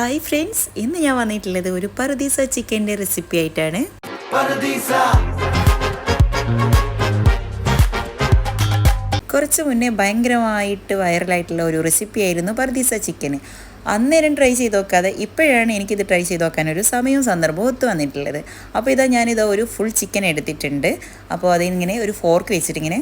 Hi friends ഇന്ന് ഞാൻ വന്നിട്ടുള്ളത് ഒരു പറുദീസ ചിക്കന്റെ റെസിപ്പി ആയിട്ടാണ്. കുറച്ച് മുന്നേ ഭയങ്കരമായിട്ട് വൈറലായിട്ടുള്ള ഒരു റെസിപ്പി ആയിരുന്നു പർദീസ ചിക്കൻ അന്നേരം ട്രൈ ചെയ്ത് നോക്കാതെ ഇപ്പോഴാണ് എനിക്കിത് ട്രൈ ചെയ്ത് നോക്കാൻ ഒരു സമയവും സന്ദർഭവും ഒത്തു വന്നിട്ടുള്ളത്. അപ്പോൾ ഇതാ ഞാനിത് ഒരു ഫുൾ ചിക്കൻ എടുത്തിട്ടുണ്ട്. അപ്പോൾ അതിങ്ങനെ ഒരു ഫോർക്ക് വെച്ചിട്ട് ഇങ്ങനെ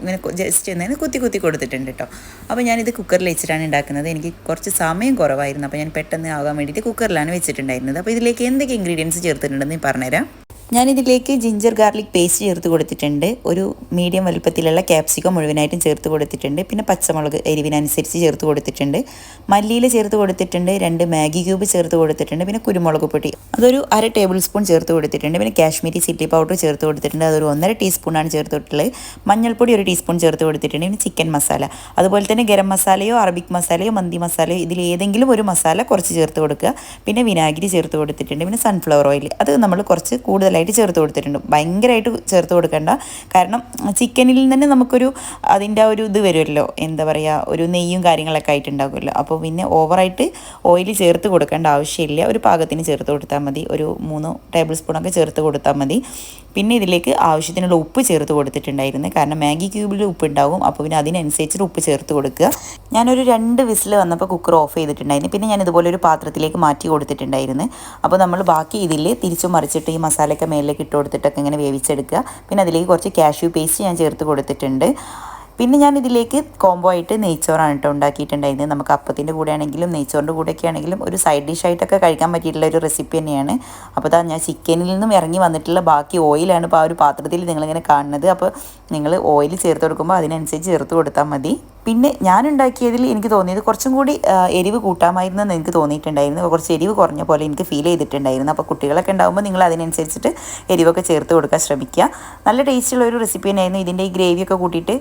ഇങ്ങനെ ജസ്റ്റ് എന്നതിന് കുത്തി കുത്തി കൊടുത്തിട്ടുണ്ട് കേട്ടോ അപ്പോൾ ഞാനിത് കുക്കറിൽ വെച്ചിട്ടാണ് ഉണ്ടാക്കുന്നത് എനിക്ക് കുറച്ച് സമയം കുറവായിരുന്നു. അപ്പോൾ ഞാൻ പെട്ടെന്ന് ആകാൻ വേണ്ടിയിട്ട് കുക്കറിലാണ് വെച്ചിട്ടുണ്ടായിരുന്നത്. അപ്പോൾ ഇതിലേക്ക് എന്തൊക്കെ ഇൻഗ്രീഡിയൻസ് ചേർത്തിട്ടുണ്ടെന്ന് പറഞ്ഞുതരാം. ഞാനിതിലേക്ക് ജിഞ്ചർ ഗാർലിക് പേസ്റ്റ് ചേർത്ത് കൊടുത്തിട്ടുണ്ട്. ഒരു മീഡിയം വലുപ്പത്തിലുള്ള ക്യാപ്സിക്കം മുഴുവനായിട്ടും ചേർത്ത് കൊടുത്തിട്ടുണ്ട്. പിന്നെ പച്ചമുളക് എരിവിനനുസരിച്ച് ചേർത്ത് കൊടുത്തിട്ടുണ്ട്. മല്ലിയിൽ ചേർത്ത് കൊടുത്തിട്ടുണ്ട്. രണ്ട് മാഗി ക്യൂബ് ചേർത്ത് കൊടുത്തിട്ടുണ്ട്. പിന്നെ കുരുമുളക് പൊടി. അതൊരു അര ടേബിൾ സ്പൂൺ ചേർത്ത് കൊടുത്തിട്ടുണ്ട്. പിന്നെ കാശ്മീരി ചില്ലി പൗഡർ ചേർത്ത് കൊടുത്തിട്ടുണ്ട്. അതൊരു ഒന്നര ടീസ്പൂണാണ് ചേർത്തിട്ടുള്ളത്. മഞ്ഞൾപ്പൊടി ഒരു ടീസ്പൂൺ ചേർത്ത് കൊടുത്തിട്ടുണ്ട്. പിന്നെ ചിക്കൻ മസാല അതുപോലെ തന്നെ ഗരം മസാലയോ അറബിക് മസാലയോ മന്തി മസാലയോ ഇതിൽ ഏതെങ്കിലും ഒരു മസാല കുറച്ച് ചേർത്ത് കൊടുക്കുക. പിന്നെ വിനാഗിരി ചേർത്ത് കൊടുത്തിട്ടുണ്ട്. പിന്നെ സൺഫ്ലവർ ഓയിൽ അത് നമ്മൾ കുറച്ച് കൂടുതലായിട്ട് ചേർത്ത് കൊടുത്തിട്ടുണ്ട്. ഭയങ്കരമായിട്ട് ചേർത്ത് കൊടുക്കേണ്ട. കാരണം ചിക്കനിൽ തന്നെ നമുക്കൊരു അതിന്റെ ഒരു ഇത് വരുമല്ലോ. എന്താ പറയുക ഒരു നെയ്യും കാര്യങ്ങളൊക്കെ ആയിട്ടുണ്ടാകുമല്ലോ അപ്പോൾ പിന്നെ ഓവറായിട്ട് ഓയിൽ ചേർത്ത് കൊടുക്കേണ്ട ആവശ്യമില്ല. ഒരു പാകത്തിന് ചേർത്ത് കൊടുത്താൽ മതി. ഒരു മൂന്ന് ടേബിൾ സ്പൂണൊക്കെ ചേർത്ത് കൊടുത്താൽ മതി. പിന്നെ ഇതിലേക്ക് ആവശ്യത്തിനുള്ള ഉപ്പ് ചേർത്ത് കൊടുത്തിട്ടുണ്ടായിരുന്നു. കാരണം മാഗി ക്യൂബിൽ ഉപ്പ് ഉണ്ടാകും അപ്പോൾ പിന്നെ അതിനനുസരിച്ചിട്ട് ഉപ്പ് ചേർത്ത് കൊടുക്കുക. ഞാനൊരു രണ്ട് വിസിൽ വന്നപ്പോൾ കുക്കർ ഓഫ് ചെയ്തിട്ടുണ്ടായിരുന്നു. പിന്നെ ഞാൻ ഇതുപോലെ ഒരു പാത്രത്തിലേക്ക് മാറ്റി കൊടുത്തിട്ടുണ്ടായിരുന്നു. അപ്പോൾ നമ്മൾ ബാക്കി ഇതിൽ തിരിച്ചു മറിച്ചിട്ട് ഈ മസാലയൊക്കെ മേലിലേക്ക് ഇട്ട് കൊടുത്തിട്ടൊക്കെ ഇങ്ങനെ വേവിച്ചെടുക്കുക. പിന്നെ അതിലേക്ക് കുറച്ച് കാഷ്യൂ പേസ്റ്റ് ഞാൻ ചേർത്ത് കൊടുത്തിട്ടുണ്ട്. പിന്നെ ഞാൻ ഇതിലേക്ക് കോംബോ ആയിട്ട് നെയ്ച്ചോറാണ് കേട്ടോ ഉണ്ടാക്കിയിട്ടുണ്ടായിരുന്നത്. നമുക്ക് അപ്പത്തിന്റെ കൂടെ ആണെങ്കിലും നെയ്ച്ചോറിന്റെ കൂടെയൊക്കെ ആണെങ്കിലും ഒരു സൈഡ് ഡിഷായിട്ടൊക്കെ കഴിക്കാൻ പറ്റിയിട്ടുള്ള ഒരു റെസിപ്പി തന്നെയാണ്. അപ്പോൾ അതാ ഞാൻ ചിക്കനിൽ നിന്നും ഇറങ്ങി വന്നിട്ടുള്ള ബാക്കി ഓയിലാണ് ഇപ്പോൾ ആ ഒരു പാത്രത്തിൽ നിങ്ങളിങ്ങനെ കാണുന്നത്. അപ്പോൾ നിങ്ങൾ ഓയിൽ ചേർത്ത് കൊടുക്കുമ്പോൾ അതിനനുസരിച്ച് ചേർത്ത് കൊടുത്താൽ മതി. പിന്നെ ഞാൻ ഉണ്ടാക്കിയതിൽ എനിക്ക് തോന്നിയത് കുറച്ചും കൂടി എരിവ് കൂട്ടാമായിരുന്നു എന്ന് എനിക്ക് തോന്നിയിട്ടുണ്ടായിരുന്നു. കുറച്ച് എരിവ് കുറഞ്ഞ പോലെ എനിക്ക് ഫീൽ ചെയ്തിട്ടുണ്ടായിരുന്നു. അപ്പോൾ കുട്ടികളൊക്കെ ഉണ്ടാകുമ്പോൾ നിങ്ങൾ അതിനനുസരിച്ചിട്ട് എരിവൊക്കെ ചേർത്ത് കൊടുക്കാൻ ശ്രമിക്കുക. നല്ല ടേസ്റ്റുള്ള ഒരു റെസിപ്പി തന്നെയായിരുന്നു. ഇതിന്റെ ഈ ഗ്രേവിയൊക്കെ കൂട്ടിയിട്ട്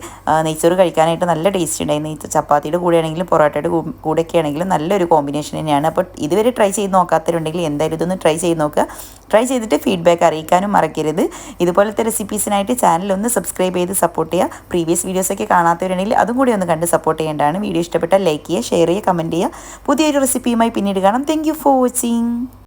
നെയ്ച്ചോറ് കഴിക്കാനായിട്ട് നല്ല ടേസ്റ്റ് ഉണ്ടായിരുന്നു. ഈ ചപ്പാത്തിയുടെ കൂടെ ആണെങ്കിലും പൊറോട്ടയുടെ കൂടെയൊക്കെ ആണെങ്കിലും നല്ലൊരു കോമ്പിനേഷൻ തന്നെയാണ്. അപ്പോൾ ഇതുവരെ ട്രൈ ചെയ്ത് നോക്കാത്തവരുണ്ടെങ്കിൽ എന്തായാലും ഇതൊന്ന് ട്രൈ ചെയ്ത് നോക്കുക. ട്രൈ ചെയ്തിട്ട് ഫീഡ്ബാക്ക് അറിയിക്കാനും മറക്കരുത്. ഇതുപോലത്തെ റെസിപ്പീസിനായിട്ട് ചാനൽ ഒന്ന് സബ്സ്ക്രൈബ് ചെയ്ത് സപ്പോർട്ട് ചെയ്യുക. പ്രീവിയസ് വീഡിയോസൊക്കെ കാണാത്തവരുണ്ടെങ്കിൽ അതും കൂടി ഒന്ന് കണ്ട് സപ്പോർട്ട് ചെയ്യേണ്ടതാണ്. വീഡിയോ ഇഷ്ടപ്പെട്ടാൽ ലൈക്ക് ചെയ്യുക ഷെയർ ചെയ്യുക കമന്റ് ചെയ്യുക. പുതിയൊരു റെസിപ്പിയുമായി പിന്നീട് കാണാം. Thank for watching